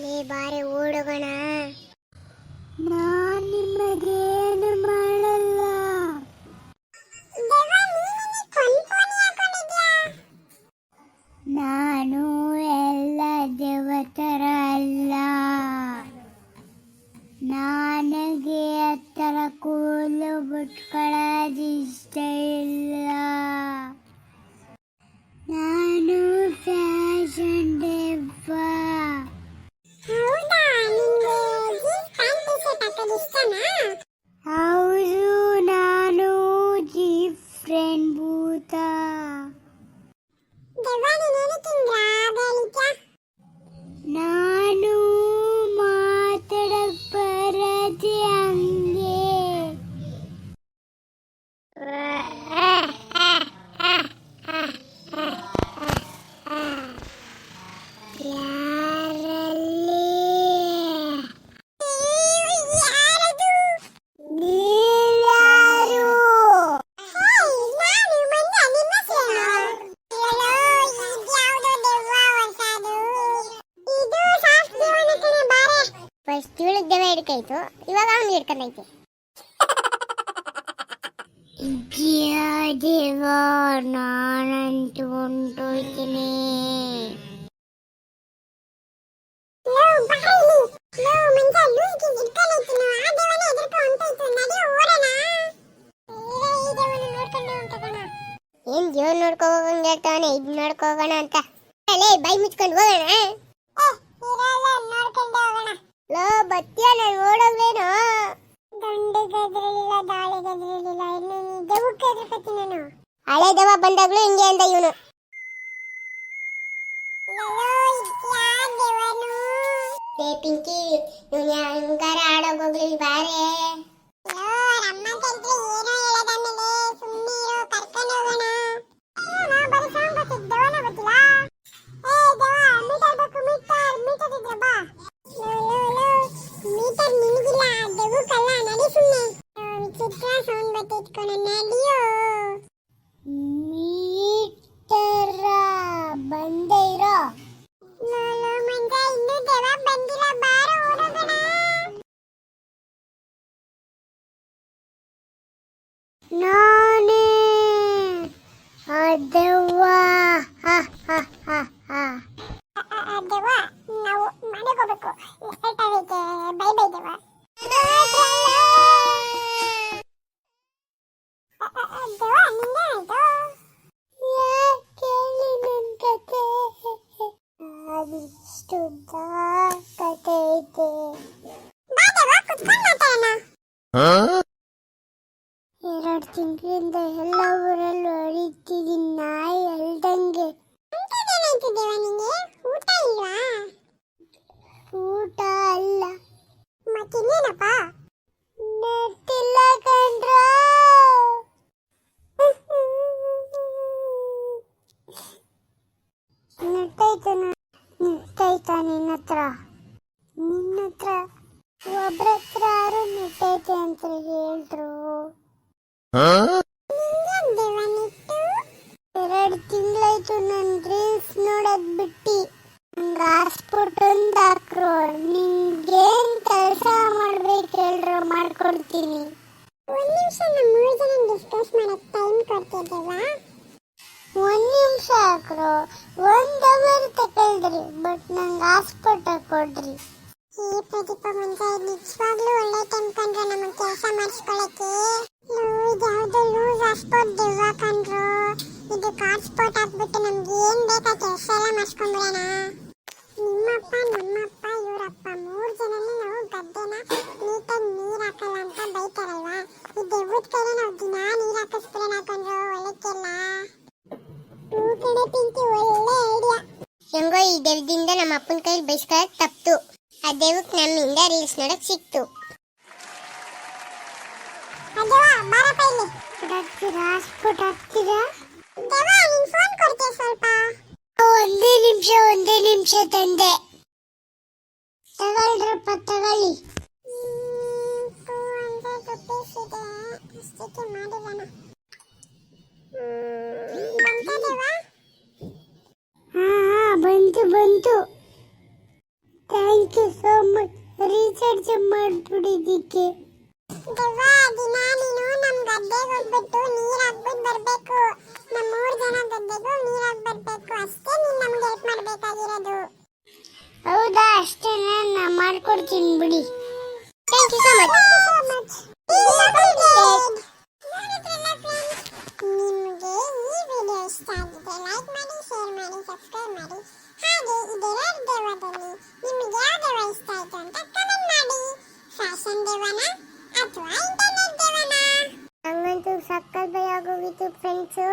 ಲೇ ಬಾರಿ ಓಡೋಗೋಣ. ನಾನು ನಿಮಗೆ ಏನು ಮಾಡಲ್ಲ ನಾನು ಎಲ್ಲ ದೇವತರ ಅಲ್ಲ. ನನಗೆ ಹತ್ತರ ಕೂಲು ಬಿಟ್ಕೊಳ್ಳೋದು ಇಲ್ಲ. ದೆವ್ವ ಹಿಡ್ಕಾಯ್ತು ಇವಾಗ ಅವ್ನು ಹಿಡ್ಕೊಂಡೈತೆ ದೇವ ನಾನಂತೂ ಹೊಂಟೋಯ್ತೀನಿ ಲೋ ಬಾಯಿಲಿ ಲೋ ಮಂಜ ಲೂಸ್ ಗಿಜ್ ಇಟ್ಕೊಳ್ಳೈತಿ ನಾವು ಆ ದೇವನ ಎದುರ್ಕೊ ಹೊಂಟೋಯ್ತು ನಡಿ ಓಡೋಣ ಏ, ಈ ದೇವನ ನೋಡ್ಕೊಂಡೆ ಹೊಂಟೋಗೋಣ ಏನ್ ಜೀವ ನೋಡ್ಕೊ ಹೋಗಂಗ್ ಹೇಳ್ತಾವನೆ ಇದ್ ನೋಡ್ಕೊ ಹೋಗೋಣ ಅಂತ ಅಲ್ಲೇ ಬೈ ಮುಚ್ಕೊಂಡು ಹೋಗೋಣ ಏ ಇರಲ್ಲ ನೋಡ್ಕೊಂಡೆ ಹೋಗೋಣ ಲೋ ಬತ್ತಿಯ ನಾನು ಓಡೋಗ್ಲೇನು? ದಂಡು ಗದ್ರಲಿಲ್ಲ ದಾಳಿ ಗದ್ರಲಿಲ್ಲ ಇನ್ನು ನೀ ದೆವ್ವಕ್ಕೆ ಎದುರ್ಕೊತೀನಿ ನಾನು. ಹಳೆ ದೆವ್ವ ಬಂದಾಗ್ಲೂ ಹಿಂಗೆ ಅಂದ ಇವನು. ಪಿಂಕಿ ಹಂಗಾರ ಆಡೋಗೋಗ್ಲಿ ಬಾರೆ. ದೆವ್ವ ನಾವು ಮನೆಗೆ ಹೋಗ್ಬೇಕು. ಲೇಟ್ ಆಗೈತೆ ಬೈ ಬೈ ದೇವ. ನಿಂಗೆ ಆಯ್ತು? ಯಾಕೇಳಿ ನನ್ನ ಕತೆ? ಕತೆ ಐತೆ ಎರಡು ತಿಂಗಳಿಂದ ಎಲ್ಲ ಊರಲ್ಲೂ ಹೊಡಿತಿದ್ದೀನಿ ನೆಟ್ಟೈತ ನೆಟ್ಟೈತ ನಿನ್ನ ಹತ್ರ ನಿನ್ನ ಹತ್ರ ಒಬ್ರ ಹತ್ರ ಯಾರು ನೆಟ್ಟೈತೆ ಅಂತ ನಿಟ್ಟು? ಎರಡು ತಿಂಗಳಾಯ್ತು ನನ್ ರೀಲ್ಸ್ ನೋಡೋದ್ ಬಿಟ್ಟಿ. ನಂಗೆ ಒಂದು ಹಾಕ್ರು ನಿಮ್ಗೇನ್ ಕೆಲಸ ಮಾಡ್ಬೇಕು ಹೇಳ್ರು, ಮಾಡ್ಕೊಡ್ತೀನಿ. ಒಂದ್ ನಿಮಿಷ ನಮ್ಮ ಮೂರು ಜನ ಡಿಸ್ಕಸ್ ಮಾಡಕ್ ಟೈಮ್ ಕೊಡ್ತಿದ್ದೇವ ಒಂದ್ ನಿಮಿಷ ಹಾಕ್ರು. ಒಂದ್ ಅವರ್ ತಗೊಳ್ರಿ ಬಟ್ ನಂಗೆ ಹಾಸ್ಪಿಟಲ್ ಕೊಡ್ರಿ. ಈ ಪ್ರದೀಪ ಮುಂದೆ ನಿಜವಾಗ್ಲೂ ಒಳ್ಳೆ ಟೈಮ್ ಕಂಡ್ರೆ ನಮಗೆ ಕೆಲಸ ಮಾಡಿಸ್ಕೊಳಕ್ಕೆ? ಇದ್ಯಾವುದೋ ಲೂಸ್ ಹಾಸ್ಪೋರ್ಟ್ ದೆವ್ವ ಕಂಡ್ರು. ಇದು ಕಾರ್ಡ್ ಸ್ಪಾಟ್ ಹಾಕ್ಬಿಟ್ಟು ನಮ್ಗೆ ಏನ್ ಬೇಕಾ ಕೆಲಸ ಎಲ್ಲ ಮಾಡಿಸ್ಕೊಂಡ್ಬಿಡೋಣ ನಿಮ್ಮಪ್ಪ, ನಮ್ಮಪ್ಪ, ಇವರಪ್ಪ ಮೂರ್ ಜನನೇ ನಾವು ಗದ್ದೆನ ನೀಟಾಗಿ ನೀರ್ ಹಾಕಲ್ಲ ಈ ದೆವ್ದಿಂದ ನಮ್ಮ ಅಪ್ಪನ ಕೈಲಿ ಬೈಸ್ಕೊಳ್ಳೋದು ತಪ್ಪು ಆ ದೇವಕ್ಕೆ ನಮ್ಮಿಂದ ರೀಲ್ಸ್ ನೋಡಕ್ ಸಿಕ್ತು ಒಂದೇ ನಿಮಿಷ ಒಂದೇ ನಿಮಿಷ ತಂದೆ ತಗೊಳ್ರಪ್ಪ ತಗೊಳ್ಳಿ ಟೂ ಬಂತು. Thank you so much recharge ಮಾಡ್ಬಿಡಿದ್ದಕ್ಕೆ ಹೌದಾ ಅಷ್ಟೇ ನಾನು ಮಾಡ್ಕೊಡ್ತೀನಿ ಗದ್ದೆಗೆ ಆಗೋಗಿತ್ತು ಫ್ರೆಂಡ್ಸು